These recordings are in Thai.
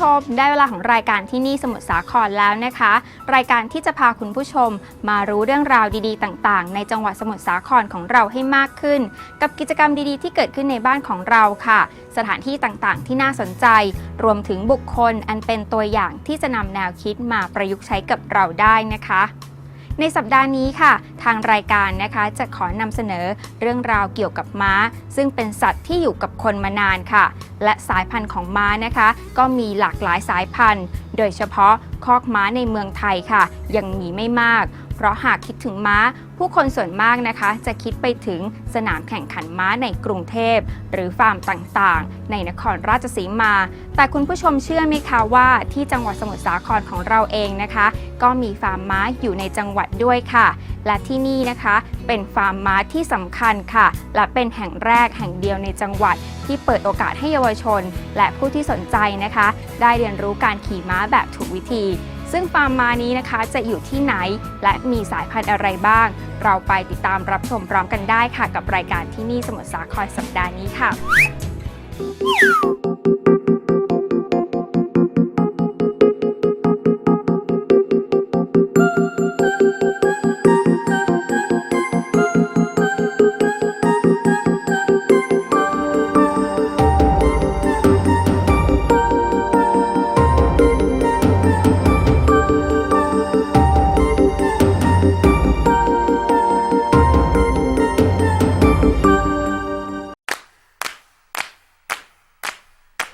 ชม ได้เวลาของรายการที่นี่สมุทรสาครแล้วนะคะ รายการที่จะพาคุณผู้ชม มารู้เรื่องราวดีๆ ต่างๆ ในจังหวัดสมุทรสาครของเราให้มากขึ้น กับกิจกรรมดีๆ ที่เกิดขึ้นในบ้านของเราค่ะ สถานที่ต่างๆ ที่น่าสนใจ รวมถึงบุคคลอันเป็นตัวอย่างที่จะนำแนวคิดมาประยุกต์ใช้กับเราได้นะคะ ในสัปดาห์นี้ค่ะ ทางรายการนะคะจะขอนำเสนอเรื่องราวเกี่ยวกับม้า ซึ่งเป็นสัตว์ที่อยู่กับคนมานานค่ะ และสายพันธุ์ของม้านะคะ ก็มีหลากหลายสายพันธุ์ โดยเฉพาะคอกม้าในเมืองไทยค่ะ ยังมีไม่มาก เพราะหากคิดถึงม้า ผู้คนส่วนมากนะคะ จะคิดไปถึงสนามแข่งขันม้าในกรุงเทพ หรือฟาร์มต่างๆ ในนครราชสีมา แต่คุณผู้ชมเชื่อไหมคะว่าที่จังหวัดสมุทรสาครของเราเองนะคะ ก็มีฟาร์มม้าอยู่ในจังหวัดด้วยค่ะ และที่นี่นะคะเป็นฟาร์มม้าที่สำคัญค่ะ และเป็นแห่งแรกแห่งเดียวในจังหวัด ที่เปิดโอกาสให้เยาวชน และผู้ที่สนใจนะคะ ได้เรียนรู้การขี่ม้าแบบถูกวิธี ซึ่งฟาร์มม้านี้นะคะจะอยู่ที่ไหนและมีสายพันธุ์อะไรบ้าง เราไปติดตามรับชมพร้อมกันได้ค่ะ กับรายการที่นี่สมุทรสาครสัปดาห์นี้ค่ะ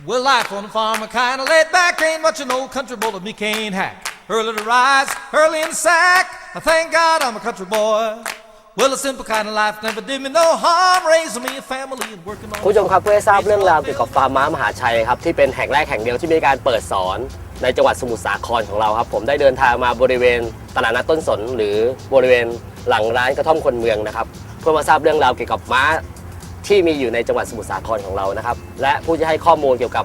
Well, life on the farm, I kinda laid back. Ain't much an old country boy that me can't hack. Early to rise, early in the sack. I thank God I'm a country boy. Well, a simple kind of life never did me no harm. Raising me a family and working on คุณผู้ชมครับเพื่อให้ทราบเรื่องราวเกี่ยวกับฟาร์มม้ามหาชัยครับที่เป็นแห่งแรกแห่งเดียวที่มีการเปิดสอน ในจังหวัดสมุทรสาครของเราครับ ผมได้เดินทางมาบริเวณตลาดนัดต้นสน หรือบริเวณหลังร้านกระท่อมคนเมืองนะครับ เพื่อมาทราบเรื่องราวเกี่ยวกับม้า ที่มีอยู่ในจังหวัดสมุทรสาครของเรานะครับ และผู้ที่ให้ข้อมูลเกี่ยวกับ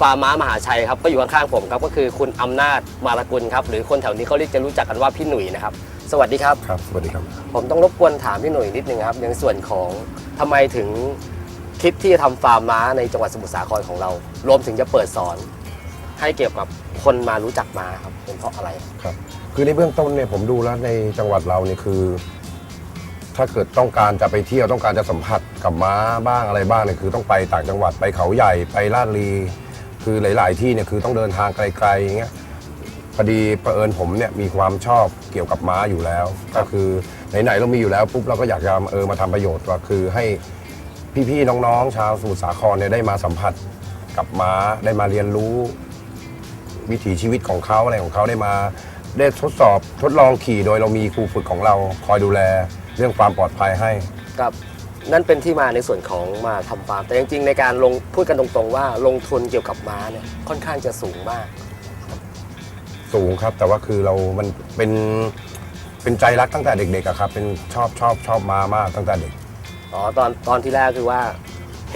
ฟาร์มม้ามหาชัยครับก็อยู่ข้างๆผมครับก็คือคุณอำนาจมารกุลครับหรือคนแถวนี้เขาเรียกจะรู้จักกันว่าพี่หนุ่ยนะครับสวัสดีครับ ครับ สวัสดีครับ ผมต้องรบกวนถามพี่หนุ่ยนิดนึงครับในส่วนของทำไมถึงคิดที่จะทำฟาร์มม้าในจังหวัดสมุทรสาครของเรา รวมถึงจะเปิดสอน ให้เกี่ยวกับคนมารู้จักม้าครับเป็นเพราะอะไร ครับ คือในเบื้องต้นเนี่ยผมดูแล้วในจังหวัดเราเนี่ยคือ ถ้าเกิดต้องการจะไปเที่ยวต้องการจะสัมผัสกับม้าบ้างอะไรบ้างเนี่ยคือต้องไปต่างจังหวัดไปเขาใหญ่ไปลาดลีคือหลาย ๆ ที่เนี่ยคือต้องเดินทางไกลๆอย่างเงี้ยพอดีประเอิญผมเนี่ยมีความชอบเกี่ยวกับม้าอยู่แล้ว ก็คือไหน ๆ เรามีอยู่แล้วปุ๊บเราก็อยากจะเออมาทำประโยชน์ว่าคือให้พี่ ๆ น้อง ๆ ชาวสมุทรสาครเนี่ยได้มาสัมผัสกับม้าได้มาเรียนรู้ วิถีชีวิตของเขาอะไรของเขาได้มา ได้ทดสอบทดลองขี่โดยเรามีครูฝึกของเราคอยดูแล เรื่องความปลอดภัยให้ครับนั่นเป็นที่มาในส่วนของมาทำฟาร์ม แต่จริงๆในการลงพูดกันตรงๆว่าลงทุนเกี่ยวกับม้าเนี่ยค่อนข้างจะสูงมาก สูงครับ แต่ว่าคือเรา มันเป็นเป็นใจรักตั้งแต่เด็กๆอะครับ เป็นชอบชอบชอบมามากตั้งแต่เด็ก อ๋อตอนตอนที่แรกคือว่า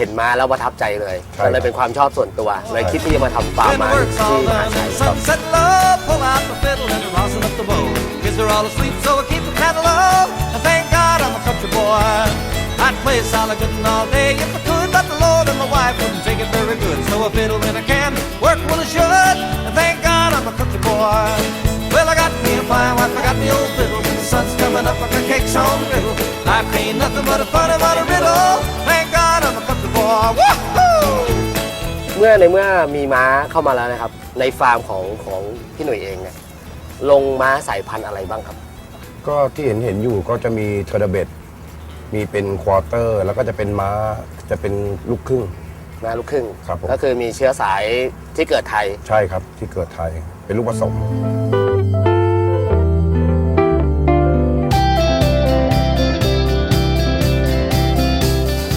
เห็นม้าแล้วประทับใจเลยใช่ ก็เลยเป็นความชอบส่วนตัว เลยคิดที่จะมาทำฟาร์ม When ม้า the work's ที่ all มหา done ชัย and ครับ sunset low, pull out the fiddle and rosin up the bow. Kids are all asleep, so I keep them kind of low. And thank God I'm a country boy. I'd play solid good all day if I could, but the Lord and my wife wouldn't take it very good. So I fiddle when I can, work when I should. And thank God I'm a country boy. Well, I got me a fine wife, I got me old fiddle. The sun's coming up like a cake's on griddle. Life ain't nothing but a funny, but a riddle. Thank God I'm a country boy. Woohoo! เมื่อในเมื่อมีม้าเข้ามาแล้วนะครับ ในฟาร์มของของพี่หนุ่ยเองเนี่ยลงม้าสายพันธุ์อะไรบ้างครับ ก็ที่เห็นเห็นอยู่ก็จะมีเทอร์เบตมีเป็นควอเตอร์ แล้วก็จะเป็นม้าจะเป็นลูกครึ่ง ม้าลูกครึ่ง ครับผม ก็คือมีเชื้อสายที่เกิดไทย ใช่ครับ ที่เกิดไทยเป็นลูกผสม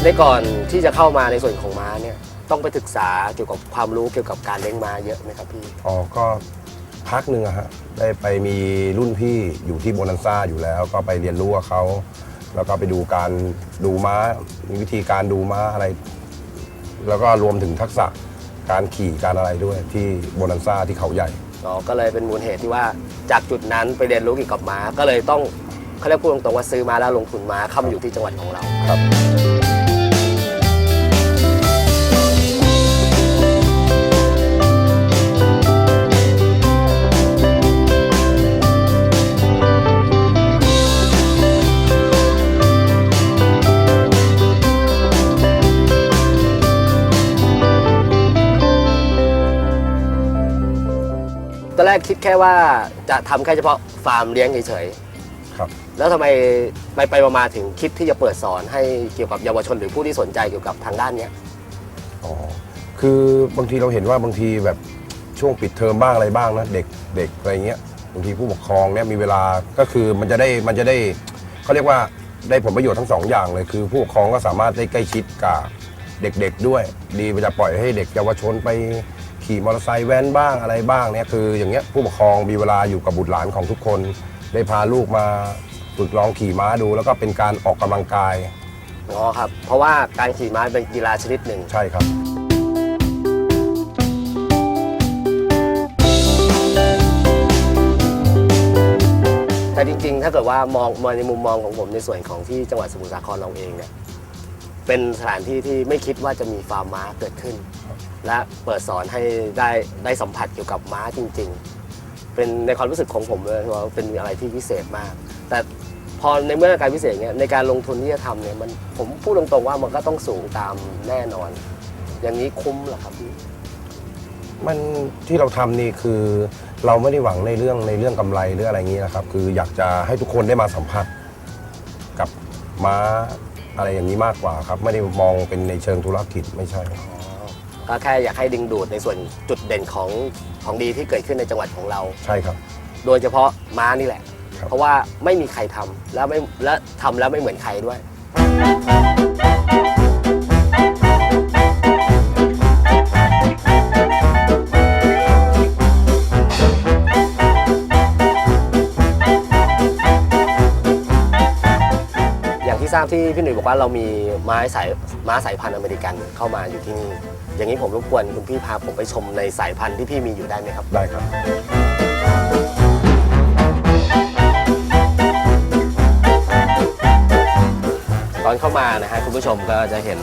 ในก่อนที่จะเข้ามาในส่วนของม้าเนี่ยต้องไปศึกษาเกี่ยวกับความรู้เกี่ยวกับการเลี้ยงม้าเยอะไหมครับพี่ อ๋อก็พักหนึ่งอะฮะได้ไปมีรุ่นพี่อยู่ที่โบนันซ่าอยู่แล้ว ก็ไปเรียนรู้กับเขา แล้วก็ไปดูการดูม้า มีวิธีการดูม้าอะไร แล้วก็รวมถึงทักษะการขี่การอะไรด้วยที่โบนันซ่าที่เขาใหญ่ อ๋อ ก็เลยเป็นมูลเหตุที่ว่าจากจุดนั้นไปเรียนรู้เกี่ยวกับม้า ก็เลยต้องเขาเรียกพูดตรงๆว่าซื้อม้าแล้วลงทุนม้าเข้ามาอยู่ที่จังหวัดของเรา ครับ แรกคิดแค่ว่าจะทำแค่เฉพาะฟาร์มเลี้ยงเฉยครับ ๆ แล้วทำไมไปไปๆมาๆถึงคิดที่จะเปิดสอนให้เกี่ยวกับเยาวชนหรือผู้ที่สนใจเกี่ยวกับทางด้านเนี้ย อ๋อ คือบางทีเราเห็นว่าบางทีแบบช่วงปิดเทอมบ้างอะไรบ้างนะเด็กเด็กอะไรเงี้ยบางทีผู้ปกครองเนี่ยมีเวลาก็คือมันจะได้มันจะได้เขาเรียกว่าได้ผลประโยชน์ทั้งสองอย่างเลยคือผู้ปกครองก็สามารถได้ใกล้ชิดกับเด็กๆด้วย ดีไปจะปล่อยให้เด็กเยาวชนไป ขี่มอเตอร์ไซค์แว้นบ้างอะไรบ้างเนี่ยคืออย่างเงี้ยผู้ปกครองมีเวลาอยู่กับบุตรหลานของทุกคน ได้พาลูกมาฝึกลองขี่ม้าดู แล้วก็เป็นการออกกำลังกายอ๋อครับ เพราะว่าการขี่ม้าเป็นกีฬาชนิดหนึ่ง ใช่ครับ แต่จริง ๆ ถ้าเกิดว่ามองมองในมุมมองของผมในส่วนของที่จังหวัดสมุทรสาครเราเองเนี่ยเป็นสถานที่ที่ไม่คิดว่าจะมีฟาร์มม้าเกิดขึ้น และเปิดสอนให้ได้ได้สัมผัสเกี่ยวกับม้าจริง ๆ เป็นในความรู้สึกของผมเลยว่าเป็นอะไรที่พิเศษมาก แต่พอในเมื่อการพิเศษเนี่ยในการลงทุนที่จะทำเนี่ยมันผมพูดตรงๆว่ามันก็ต้องสูงตามแน่นอน อย่างนี้คุ้มเหรอครับพี่มันที่เราทำนี่คือเราไม่ได้หวังในเรื่องในเรื่องกำไรหรืออะไรอย่างนี้นะครับ คืออยากจะให้ทุกคนได้มาสัมผัสกับม้าอะไรอย่างนี้มากกว่าครับ ไม่ได้มองเป็นในเชิงธุรกิจไม่ใช่ ก็แค่อยากให้ดึงดูดในส่วนจุดเด่นของของดีที่เกิดขึ้นในจังหวัดของเรา ใช่ครับ โดยเฉพาะม้านี่แหละ ครับ เพราะว่าไม่มีใครทำแล้วไม่และทำแล้วไม่เหมือนใครด้วย ที่ทราบที่พี่หนุ่ยบอกว่าเรามีไม้สายม้าสายพันธุ์อเมริกันเข้ามาอยู่ที่นี่ อย่างนี้ผมรบกวนคุณพี่พาผมไปชมในสายพันธุ์ที่พี่มีอยู่ได้ไหมครับ ได้ครับ ตอนเข้ามานะฮะคุณผู้ชมก็จะเห็น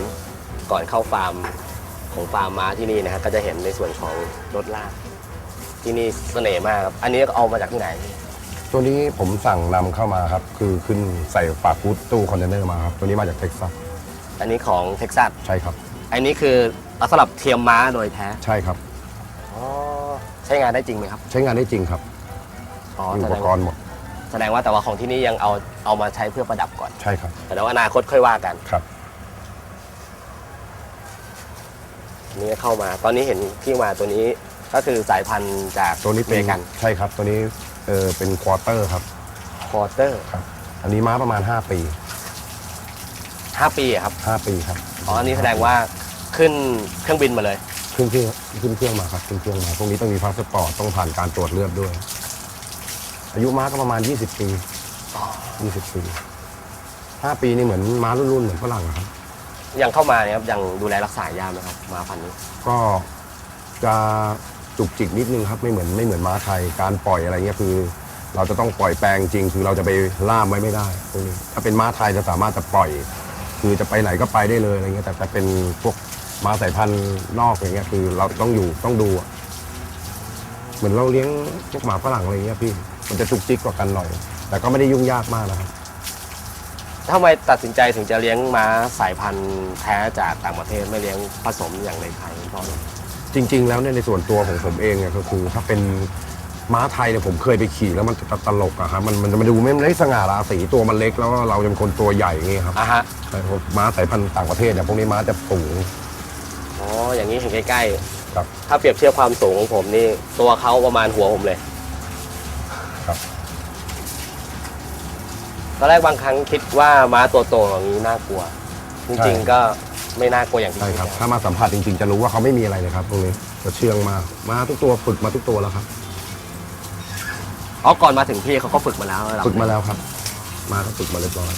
ก่อนเข้าฟาร์มของฟาร์มม้าที่นี่นะฮะก็จะเห็นในส่วนของรถลากที่นี่เสน่ห์มากครับ อันนี้เอามาจากที่ไหน ตัวนี้ผมสั่งนำเข้ามาครับ คือขึ้นใส่ฝากฟูดตู้คอนเทนเนอร์มาครับ ตัวนี้มาจากเท็กซัส อันนี้ของเท็กซัส ใช่ครับ อันนี้คือเอาสำหรับเทียมม้าโดยแท้ ใช่ครับ อ๋อ ใช้งานได้จริงไหมครับ ใช้งานได้จริงครับอ๋อมีแสอุดปงกรณ์หมด แสดงว่าแต่ว่าของที่นี่ยังเอาเอามาใช้เพื่อประดับก่อน ใช่ครับ แต่เดี๋ยวอนาคตค่อยว่ากันครับอันนี่เข้ามา ตอนนี้เห็นที่มาตัวนี้ก็คือสายพันธุ์จากตัวนี้อเป็เมนริกัน ใช่ครับ ตัวนี้เออเป็นควอเตอร์ครับคอเตอร์ครับ อันนี้ม้าประมาณ 5 ปีห้าปีอะครับ 5 ปีครับอ๋ออันนี้แสดงว่าขึ้นเครื่องบินมาเลย ขึ้นเครื่องขึ้นเครื่องมาครับขึ้นเครื่องมาพวกนี้ต้องมีพาสปอร์ตต้องผ่านการตรวจเลือดด้วย อายุม้าก็ประมาณ 20 ปี 20 ปี 5 ปีนี่เหมือนม้ารุ่นๆเหมือนฝรั่งอะครับ ยังเข้ามาเนี่ยครับยังดูแลรักษายากไหมครับม้าพันธุ์นี้ก็จะ จุกจิกนิดนึงครับไม่เหมือนไม่เหมือนม้าไทยการปล่อยอะไรเงี้ยคือ เราจะต้องปล่อยแปลงจริง คือเราจะไปล่ามไว้ไม่ได้พวกนี้ถ้าเป็นม้าไทยจะสามารถจะปล่อย คือจะไปไหนก็ไปได้เลยอะไรเงี้ยแต่แต่เป็นพวกม้าสายพันธุ์นอกอย่างเงี้ยคือเราต้องอยู่ต้องดูอะเหมือนเราเลี้ยงพวกหมาฝรั่งอะไรเงี้ยพี่มันจะจุกจิกกว่ากันหน่อย แต่ก็ไม่ได้ยุ่งยากมากนะครับทำไมตัดสินใจถึงจะเลี้ยงม้าสายพันธุ์แท้จากต่างประเทศไม่เลี้ยงผสมอย่างในไทยเพราะอะไร จริง ๆ แล้วเนี่ยในส่วนตัวของผมเองเนี่ยก็คือถ้าเป็นม้าไทยเนี่ยผมเคยไปขี่แล้วมันจะตลกอะครับมันมันจะมาดูไม่ได้สง่าราศีตัวมันเล็กแล้วก็เราเป็นคนตัวใหญ่อย่างเงี้ยครับอะฮะใช่ครับม้าสายพันธุ์ต่างประเทศเนี่ยพวกนี้ม้าจะสูง อ๋อ อย่างนี้เห็นใกล้ครับๆถ้าเปรียบเทียบความสูงของผมนี่ ตัวเขาประมาณหัวผมเลยครับ ตอนแรกบางครั้งคิดว่าม้าตัวโตอย่างนี้น่ากลัว จริงๆก็ ไม่น่ากลัวอย่างที่ใช่คิดครับนะถ้ามาสัมผัสจริงๆ จะรู้ว่าเขาไม่มีอะไรเลยครับพวกนี้จะเชื่องมากม้าทุกตัวฝึกมาทุกตัวแล้วครับอ๋อก่อนมาถึงพี่เขาก็ฝึกมาแล้วเหรอฝึกมาแล้วครับม้าก็ฝึกมาเรียบร้อย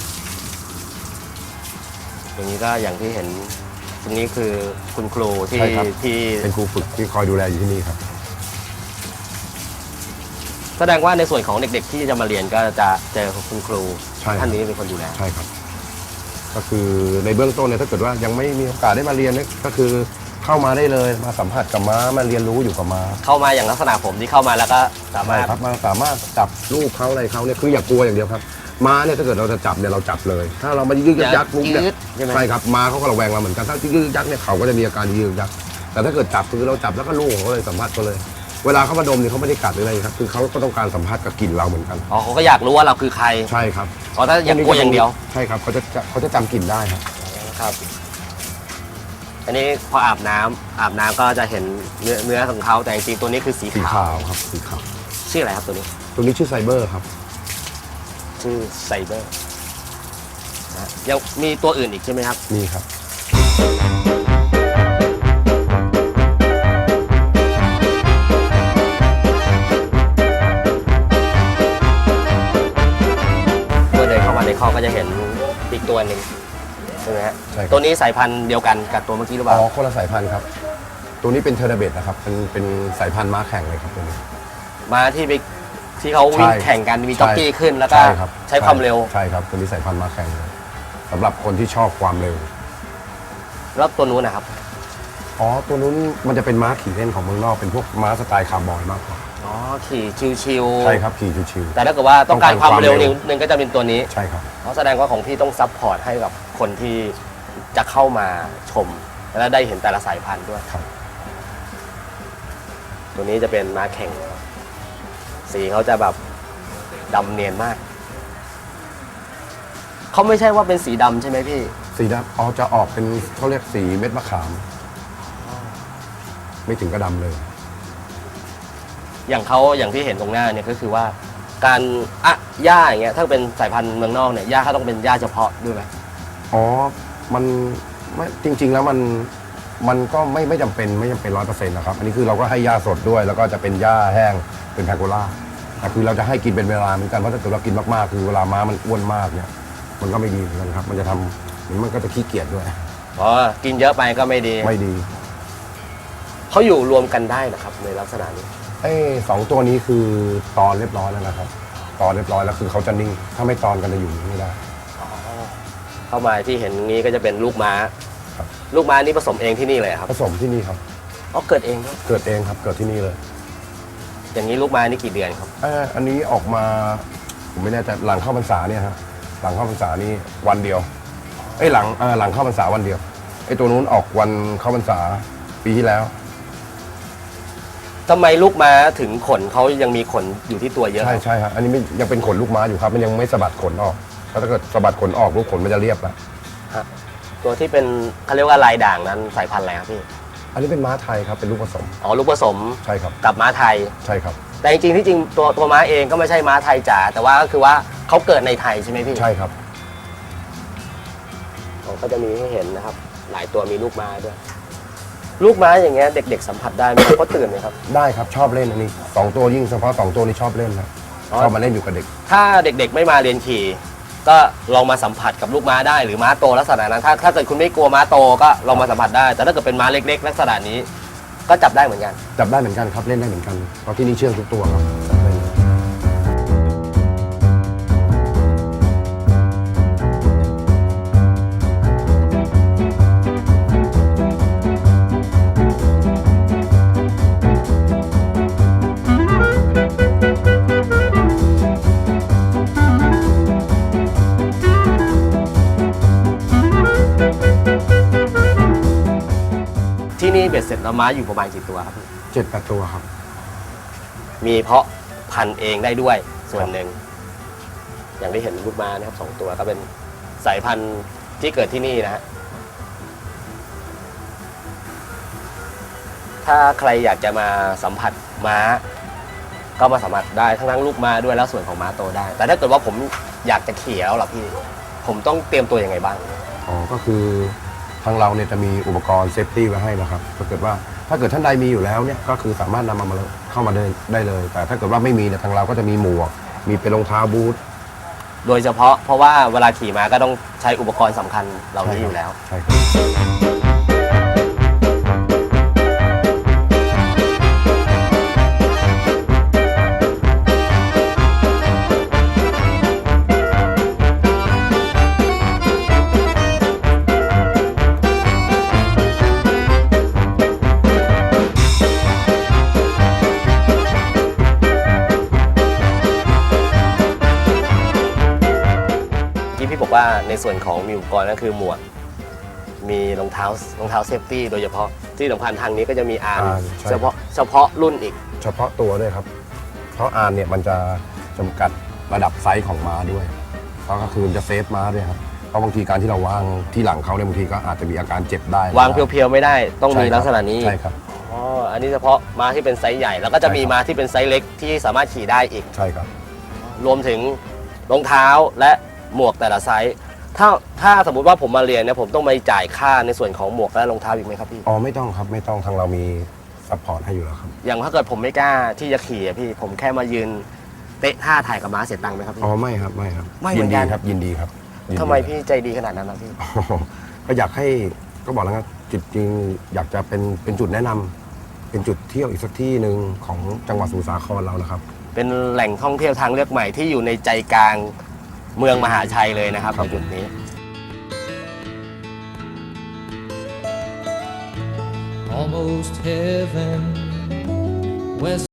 อย่างนี้ก็อย่างที่เห็น ตรงนี้คือคุณครูที่ใช่ครับ ที่เป็นครูฝึกที่คอยดูแลอยู่ที่นี่ครับ แสดงว่าในส่วนของเด็ก ๆ ที่จะมาเรียนก็จะเจอคุณครูใช่ครับท่านนี้เป็นคนดูแล ใช่ครับ ก็คือในเบื้องต้นเนี่ยถ้าเกิดว่ายังไม่มีโอกาสได้มาเรียนเนี่ยก็คือเข้ามาได้เลยมาสัมผัสกับม้ามาเรียนรู้อยู่กับม้าเข้ามาอย่างลักษณะผมที่เข้ามาแล้วก็สามารถ ครับมาสามารถจับลูกเขาอะไรเขาเนี่ยคืออย่ากลัวอย่างเดียวครับม้าเนี่ยถ้าเกิดเราจะจับเนี่ยเราจับเลย ถ้าเรามายืดยักปุ๊บเนี่ยยืดใช่ไหมใช่ครับม้าเขาก็ระแวงเราเหมือนกันถ้ายืดยักเนี่ยเขาก็จะมีอาการยืดยักแต่ถ้าเกิดจับคือเราจับแล้วก็ลูกเขาเลยสัมผัสก็เลย เวลาเขามาดมเนี่ยเขาไม่ได้กัดหรืออะไรครับคือเขาก็ต้องการสัมผัสกับกลิ่นเราเหมือนกัน อ๋อเขาก็อยากรู้ว่าเราคือใครใช่ครับอ๋อถ้าอย่างกลัวอย่างเดียวใช่ครับเขาจะเขาจะจำกลิ่นได้ครับ ครับ อันนี้พออาบน้ำอาบน้ำก็จะเห็นเนื้อเนื้อของเขาแต่จริงๆตัวนี้คือสีสีขาวขาวครับสีขาวชื่ออะไรครับตัวนี้ตัวนี้ชื่อไซเบอร์ครับชื่อไซเบอร์นะฮะยังมีตัวอื่นอีกใช่ไหมครับ นี่ครับ จะเห็นอีกตัวหนึ่งใช่ไหมฮะใช่ครับ ตัวนี้สายพันธุ์เดียวกันกับตัวเมื่อกี้หรือเปอ๋ล่าอคนละสายพันธุ์ครับ ตัวนี้เป็นเทอร์เบตนะครับ เป็นเป็นสายพันธุ์ม้าแข่งเลยครับตัวนี้ มาที่ไปที่เขาวิ่งใช่แข่งกันมีจ็อกกี้ขึ้นแล้วก็ใช่ครับใช้ความเร็ว ใช่ครับตัวนี้สายพันธุ์ม้าแข่งเลยสำหรับคนที่ชอบความเร็ว แล้วตัวนู้นนะครับ อ๋อ ตัวนู้นมันจะเป็นม้าขี่เล่นของเมืองนอก เป็นพวกม้าสไตล์คาร์บอยมากกว่า อ๋อขี่ชิวๆใช่ครับขี่ชิวแต่ถ้าเกิดว่าต้องการต้องการความเร็วความเร็นิวดนึงก็จะเป็นตัวนี้ๆใช่ครับ เพราะแสดงว่าของพี่ต้องซัพพอร์ตให้กับคนที่จะเข้ามาชม และได้เห็นแต่ละสายพันธุ์ด้วย ครับ ตัวนี้จะเป็นม้าแข่งครับสีเขาจะแบบดำเนียนมาก เขาไม่ใช่ว่าเป็นสีดำใช่ไหมพี่ สีดำอ๋อจะออกเป็นเขาเรียกสีเม็ดมะขาม ไม่ถึงกระดำเลย อย่างเขาอย่างที่เห็นตรงหน้าเนี่ยก็คือว่า การอะหญ้าอย่างเงี้ยถ้าเป็นสายพันธุ์เมืองนอกเนี่ยหญ้าเขาต้องเป็นหญ้าเฉพาะด้วยไหมอ๋อ มันไม่จริง ๆ แล้วมันมันก็ไม่ไม่จำเป็นไม่จำเป็นร้อยเปอร์เซ็นต์นะครับ อันนี้คือเราก็ให้หญ้าสดด้วย แล้วก็จะเป็นหญ้าแห้งเป็นแพโกล่าแต่คือเราจะให้กินเป็นเวลาเหมือนกันเพราะถ้าเกิดเรากินมากๆคือเวลาม้ามันอ้วนมากเนี่ย มันก็ไม่ดีเหมือนกันครับ มันจะทำเหมือนมันก็จะขี้เกียจด้วยเพราะว่ากินเยอะไปก็ไม่ดีไม่ดีเขาอยู่รวมกันได้นะครับในลักษณะนี้ ไอ้สองตัวนี้คือตอนเรียบร้อยแล้วนะครับ ตอนเรียบร้อยแล้วคือเขาจะนิ่ง ถ้าไม่ตอนกันจะอยู่อย่างนี้ไม่ได้ เข้ามาที่เห็นงี้ก็จะเป็นลูกม้า ครับ ลูกม้านี่ผสมเองที่นี่เลยครับผสมที่นี่ครับ อ๋อเกิดเองด้วยเกิดเองครับ เกิดที่นี่เลยอย่างนี้ลูกม้านี่กี่เดือนครับ เอ่ออันนี้ออกมา ผมไม่แน่ใจหลังเข้าพรรษาเนี่ยครับหลังเข้าพรรษานี่วันเดียวไอ้ยหลังเอ่อหลังเข้าพรรษาวันเดียวไอ้ตัวนู้นออกวันเข้าพรรษาปีที่แล้ว ทำไมลูกม้าถึงขนเขายังมีขนอยู่ที่ตัวเยอะใช่ใช่ครับอันนี้ไม่ยังเป็นขนลูกม้าอยู่ครับ มันยังไม่สะบัดขนออกเพราะถ้าเกิดสะบัดขนออกลูกขนมันจะเรียบแล้วตัวที่เป็นเขาเรียกว่าลายด่างนั้นสายพันธุ์อะไรครับพี่อันนี้เป็นม้าไทยครับเป็นลูกผสมอ๋อลูกผสมใช่ครับกับม้าไทย ใช่ครับ แต่จริงๆที่จริงตัวตัวม้าเองก็ไม่ใช่ม้าไทยจ๋าแต่ว่าก็คือว่าเขาเกิดในไทยใช่ไหมพี่ใช่ครับ อ๋อก็จะมีให้เห็นนะครับ หลายตัวมีลูกม้าด้วย ลูกม้าอย่างเงี้ยเด็ก ๆ สัมผัสได้ไหมครับเขาตื่นไหมครับ ได้ครับชอบเล่นอันนี้สองตัวยิ่งเฉพาะสองตัวนี้ชอบเล่นครับอ๋อ ชอบมาเล่นอยู่กับเด็ก ถ้าเด็กๆไม่มาเรียนขี่ ก็ลองมาสัมผัสกับลูกม้าได้หรือม้าโตลักษณะนั้นถ้าถ้าเกิดคุณไม่กลัวม้าโตก็ลองมาสัมผัสได้ แต่ถ้าเกิดเป็นม้าเล็ก ๆ ลักษณะนี้ ก็จับได้เหมือนกัน จับได้เหมือนกันครับเล่นได้เหมือนกันเพราะที่นี่เชื่องทุกตัวครับ ร็จแล้วม้าอยู่ประมาณกี่ตัวครับพี่เจ็ดแปดตัวครับ มีเพาะพันธุ์เองได้ด้วยส่วนหนึ่ง อย่างที่เห็นลูกม้านะครับสองตัวก็เป็นสายพันธุ์ที่เกิดที่นี่นะฮะถ้าใครอยากจะมาสัมผัสม้า ก็มาสัมผัสได้ทั้งทั้งลูกม้าด้วยแล้วส่วนของม้าโตได้ แต่ถ้าเกิดว่าผมอยากจะขี่แล้วล่ะพี่ ผมต้องเตรียมตัวยังไงบ้าง อ๋อ ก็คือ ทางเราเนี่ยจะมีอุปกรณ์เซฟตี้ไว้ให้นะครับถ้าเกิดว่าถ้าเกิดท่านใดมีอยู่แล้วเนี่ยก็คือสามารถนำมาเข้ามาเดินได้เลย แต่ถ้าเกิดว่าไม่มีเนี่ยทางเราก็จะมีหมวก มีเป็นรองเท้าบูทโดยเฉพาะเพราะว่าเวลาขี่ม้าก็ต้องใช้อุปกรณ์สำคัญเหล่านี้อยู่แล้ว ใช่ครับ ในส่วนของมีอุปกรณ์ก็คือหมวกมีรองเท้ารองเท้าเซฟตี้โดยเฉพาะที่สำคัญทางนี้ก็จะมีอาร์มอ่าใช่ เฉพาะเฉพาะรุ่นอีก เฉพาะตัวด้วยครับ เพราะอานเนี่ยมันจะจำกัดระดับไซส์ของม้าด้วยเพราะก็คือมันจะเซฟม้าด้วยครับ เพราะบางทีการที่เราวางที่หลังเขาเนี่ยบางทีก็อาจจะมีอาการเจ็บได้วางเพียวๆไม่ได้ต้องมีใช่ครับลักษณะนี้ใช่ครับ อ๋ออันนี้เฉพาะม้าที่เป็นไซส์ใหญ่แล้วก็จะมีใช่ครับ ม้าที่เป็นไซส์เล็กที่สามารถขี่ได้อีก ใช่ครับ รวมถึงรองเท้าและหมวกแต่ละไซส์ ถ้าถ้าสมมุติว่าผมมาเรียนเนี่ยผมต้องไปจ่ายค่าในส่วนของหมวกและรองเท้าอีกไหมครับพี่ อ๋อไม่ต้องครับไม่ต้องทางเรามีซัพพอร์ตให้อยู่แล้วครับ อย่างถ้าเกิดผมไม่กล้าที่จะขี่อะพี่ ผมแค่มายืนเตะท่าถ่ายกับม้าเสียตังค์ไหมครับพี่ อ๋อไม่ครับไม่ครับไม่เหมืยิอนนดีกันครับยินดีครับยินดีทำไมพี่ใจดีขนาดนั้นนะพี่ อ๋อก็อยากให้ก็บอกแล้วครับจุดจริงอยากจะเป็นเป็นจุดแนะนำเป็นจุดเที่ยวอีกสักที่หนึ่งของจังหวัดสมุทรสาครเรานะครับ เป็นแหล่งท่องเที่ยวทางเลือกใหม่ที่อยู่ในใจกลาง เมืองมหาชัยเลยนะครับครับในจุดนี้ almost heaven. West